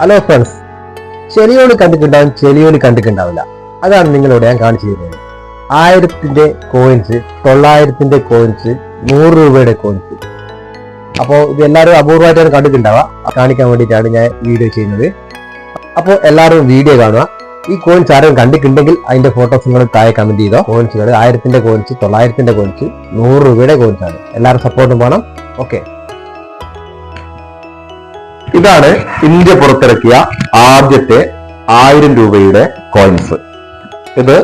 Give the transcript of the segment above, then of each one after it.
Hello friends ചെലിയോണി കണ്ടിട്ടുണ്ടാവും ചെലിയോണി കണ്ടിട്ടുണ്ടാവില്ല. അതാണ് നിങ്ങളോട് ഞാൻ കാണിച്ചു തരുന്നത്. ആയിരത്തിന്റെ കോയിൻസ് തൊള്ളായിരത്തിന്റെ കോയിൻസ് നൂറ് രൂപയുടെ കോയിൻസ് അപ്പോൾ ഇത് എല്ലാവരും അപൂർവമായിട്ടാണ് കണ്ടിട്ടുണ്ടാവുക. കാണിക്കാൻ വേണ്ടിയിട്ടാണ് ഞാൻ വീഡിയോ ചെയ്യുന്നത്. അപ്പോൾ എല്ലാവരും വീഡിയോ കാണുക. ഈ കോയിൻസ് ആരും കണ്ടിട്ടുണ്ടെങ്കിൽ അതിന്റെ ഫോട്ടോസ് നിങ്ങൾ താഴെ കമന്റ് ചെയ്തോ കോയിൻസുകൾ ആയിരത്തിന്റെ കോയിൻസ് തൊള്ളായിരത്തിന്റെ കോയിൻസ് നൂറ് രൂപയുടെ കോയിൻസ് ആണ്. എല്ലാവരും സപ്പോർട്ടും വേണം. ഓക്കെ ഇതാണ് ഇന്ത്യ പുറത്തിറക്കിയ ആദ്യത്തെ ആയിരം രൂപയുടെ കോയിൻസ് ഇത്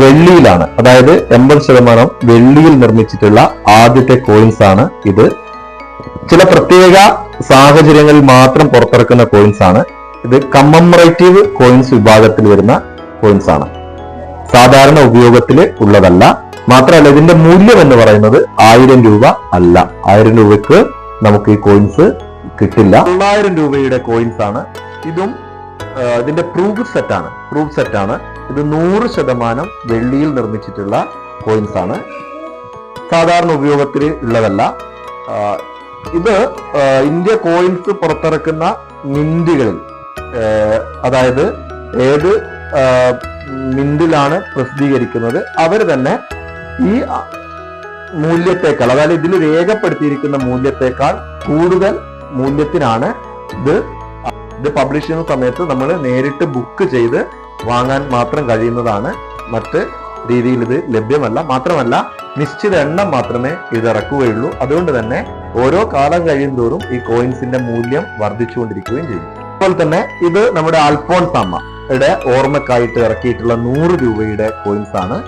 വെള്ളിയിലാണ്. അതായത് എൺപത് ശതമാനം വെള്ളിയിൽ നിർമ്മിച്ചിട്ടുള്ള ആദ്യത്തെ കോയിൻസ് ആണ് ഇത്. ചില പ്രത്യേക സാഹചര്യങ്ങളിൽ മാത്രം പുറത്തിറക്കുന്ന കോയിൻസ് ആണ്. ഇത് കമ്മമറേറ്റീവ് കോയിൻസ് വിഭാഗത്തിൽ വരുന്ന കോയിൻസ് ആണ്. സാധാരണ ഉപയോഗത്തിൽ ഉള്ളതല്ല. മാത്രമല്ല ഇതിന്റെ മൂല്യം എന്ന് പറയുന്നത് ആയിരം രൂപ അല്ല. ആയിരം രൂപയ്ക്ക് നമുക്ക് ഈ കോയിൻസ് കിട്ടില്ല. തൊള്ളായിരം രൂപയുടെ കോയിൻസ് ആണ്. ഇതും ഇതിന്റെ പ്രൂഫ് സെറ്റ് ആണ്. പ്രൂഫ് സെറ്റ് ആണ്. ഇത് നൂറ് ശതമാനം വെള്ളിയിൽ നിർമ്മിച്ചിട്ടുള്ള കോയിൻസ് ആണ്. സാധാരണ ഉപയോഗത്തിൽ ഉള്ളതല്ല. ഇത് ഇന്ത്യ കോയിൻസ് പുറത്തിറക്കുന്ന മിന്റുകളിൽ അതായത് ഏത് മിന്റിലാണ് പ്രസിദ്ധീകരിക്കുന്നത്. അവർ തന്നെ ഈ മൂല്യത്തെക്കാൾ അതായത് ഇതിൽ രേഖപ്പെടുത്തിയിരിക്കുന്ന മൂല്യത്തേക്കാൾ കൂടുതൽ മൂല്യത്തിനാണ് ഇത്. ഇത് പബ്ലിഷ് ചെയ്യുന്ന സമയത്ത് നമ്മൾ നേരിട്ട് ബുക്ക് ചെയ്ത് വാങ്ങാൻ മാത്രം കഴിയുന്നതാണ്. മറ്റ് രീതിയിൽ ഇത് ലഭ്യമല്ല. മാത്രമല്ല നിശ്ചിത എണ്ണം മാത്രമേ ഇത് ഇറക്കുകയുള്ളൂ. അതുകൊണ്ട് തന്നെ ഓരോ കാലം കഴിയുന്തോറും ഈ കോയിൻസിന്റെ മൂല്യം വർദ്ധിച്ചുകൊണ്ടിരിക്കുകയും ചെയ്യും. അതുപോലെ തന്നെ ഇത് നമ്മുടെ അൽഫോൺസ് അമ്മയുടെ ഓർമ്മക്കായിട്ട് ഇറക്കിയിട്ടുള്ള നൂറ് രൂപയുടെ കോയിൻസ് ആണ്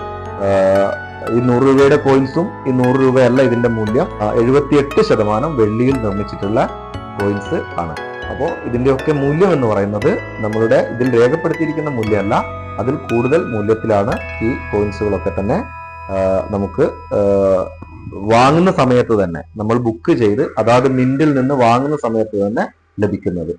ഈ നൂറ് രൂപയുടെ കോയിൻസും ഈ നൂറ് രൂപയല്ല ഇതിന്റെ മൂല്യം. എഴുപത്തിയെട്ട് ശതമാനം വെള്ളിയിൽ നിർമ്മിച്ചിട്ടുള്ള കോയിൻസ് ആണ്. അപ്പോൾ ഇതിന്റെയൊക്കെ മൂല്യം എന്ന് പറയുന്നത് നമ്മളുടെ ഇതിൽ രേഖപ്പെടുത്തിയിരിക്കുന്ന മൂല്യമല്ല അതിൽ കൂടുതൽ മൂല്യത്തിലാണ് ഈ കോയിൻസുകളൊക്കെ തന്നെ നമുക്ക് വാങ്ങുന്ന സമയത്ത് തന്നെ നമ്മൾ ബുക്ക് ചെയ്ത് അതാത് മിന്റിൽ നിന്ന് വാങ്ങുന്ന സമയത്ത് തന്നെ ലഭിക്കുന്നത്.